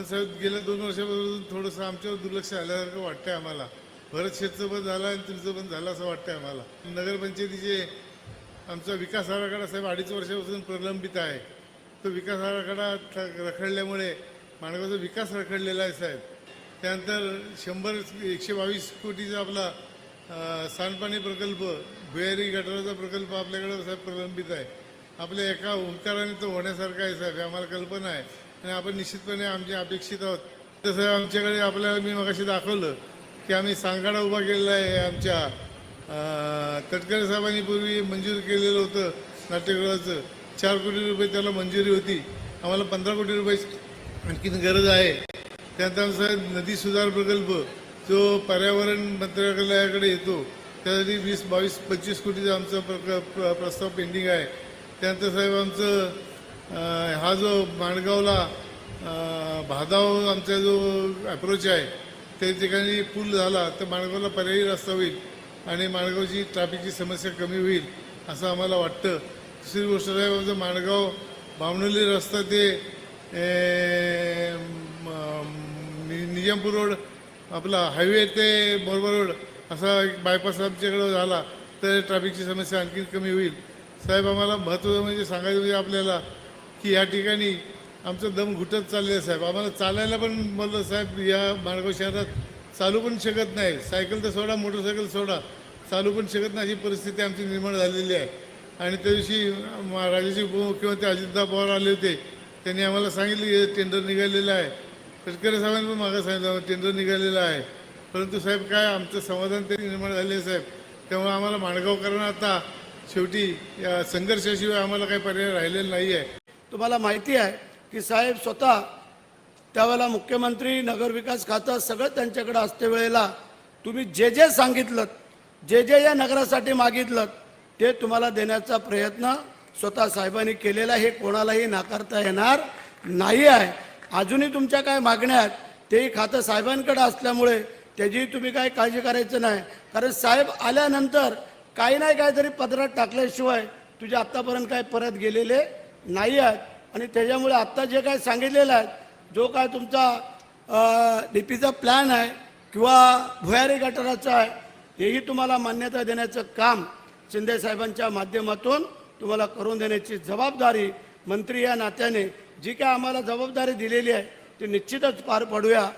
तर साहेब गेल्या दोन वर्षापासून थोडंसं आमच्यावर दुर्लक्ष आल्यासारखं वाटतंय आम्हाला. भरत शेतचं पण झालं आणि तुमचं पण झालं असं वाटतंय आम्हाला. नगरपंचायतीचे आमचा विकास आराखडा साहेब अडीच वर्षापासून प्रलंबित आहे. तो विकास आराखडा रखडल्यामुळे माणगावचा विकास रखडलेला आहे साहेब. त्यानंतर शंभर एकशे बावीस कोटीचा आपला सांडपाणी प्रकल्प भुयारी गटाराचा प्रकल्प आपल्याकडे साहेब प्रलंबित आहे. आपल्या एका ओंकाराने तो होण्यासारखा आहे साहेब आम्हाला कल्पना आहे. आणि आपण निश्चितपणे आमचे अपेक्षित आहोत. तसं आमच्याकडे आपल्याला मी मगाशी दाखवलं की आम्ही सांगाडा उभा केलेला आहे आमच्या तटकरे साहेबांनी पूर्वी मंजूर केलेलं होतं नाट्यगृहाचं. चार कोटी रुपये त्याला मंजुरी होती. आम्हाला पंधरा कोटी रुपये आणखीन गरज आहे. त्यानंतर नदी सुधार प्रकल्प जो पर्यावरण मंत्रालयाकडे येतो त्यासाठी वीस बावीस पंचवीस कोटीचा आमचा प्रक- प्र- प्रस्ताव पेंडिंग आहे. त्यानंतर साहेब आमचं हा जो माणगावला भादाव आमचा जो अप्रोच आहे त्या ठिकाणी पूल झाला तर माणगावला पर्यायी रस्ता होईल आणि माणगावची ट्रॅफिकची समस्या कमी होईल असं आम्हाला वाटतं. दुसरी गोष्ट साहेब आमचं माणगाव बामणोली रस्ता ते नि- निजामपूर रोड आपला हायवे ते बरोबर रोड असा एक बायपास आमच्याकडं झाला तर ट्रॅफिकची समस्या आणखी कमी होईल. साहेब आम्हाला महत्त्वाचं म्हणजे सांगायचं म्हणजे आपल्याला की या ठिकाणी आमचं दम घुटत चाललेलं आहे साहेब. आम्हाला चालायला पण म्हणलं साहेब या माणगाव शहरात चालू पण शकत नाही. सायकल तर सोडा मोटरसायकल सोडा. चालू पण शकत नाही अशी परिस्थिती आमची निर्माण झालेली आहे. आणि त्या दिवशी राज्याचे उपमुख्यमंत्री अजितदा पवार आले होते. त्यांनी आम्हाला सांगितलं की टेंडर निघालेलं आहे. तटकरे साहेबांनी पण मागं सांगितलं टेंडर निघालेलं आहे. परंतु साहेब काय आमचं समाधान तरी निर्माण झाले आहे साहेब. त्यामुळे आम्हाला माणगावकरांना आता शेवटी या संघर्षाशिवाय आम्हाला काही पर्याय राहिलेला नाही आहे तुम्हाला माहिती आहे की साहेब स्वतः त्यावेळेला मुख्यमंत्री नगरविकास खातं सगळं त्यांच्याकडे असते वेळेला तुम्ही जे जे सांगितलं जे जे या नगरासाठी मागितलं ते तुम्हाला देण्याचा प्रयत्न स्वतः साहेबांनी केलेला हे कोणालाही नाकारता येणार नाही आहे. अजूनही तुमच्या काय मागण्या आहेत तेही खातं साहेबांकडे असल्यामुळे त्याचीही तुम्ही काय काळजी करायचं नाही. कारण साहेब आल्यानंतर काही नाही काहीतरी पदरात टाकल्याशिवाय तुझे आत्तापर्यंत काय परत गेलेले नाही आहेत. आणि त्याच्यामुळे आत्ता जे काय सांगितलेलं आहे जो काय तुमचा डीपीचा प्लॅन आहे किंवा भुयारी गटाराचा आहे हेही तुम्हाला मान्यता देण्याचं काम शिंदे साहेबांच्या माध्यमातून तुम्हाला करून देण्याची जबाबदारी मंत्री या नात्याने जी काय आम्हाला जबाबदारी दिलेली आहे ती निश्चितच पार पाडूया.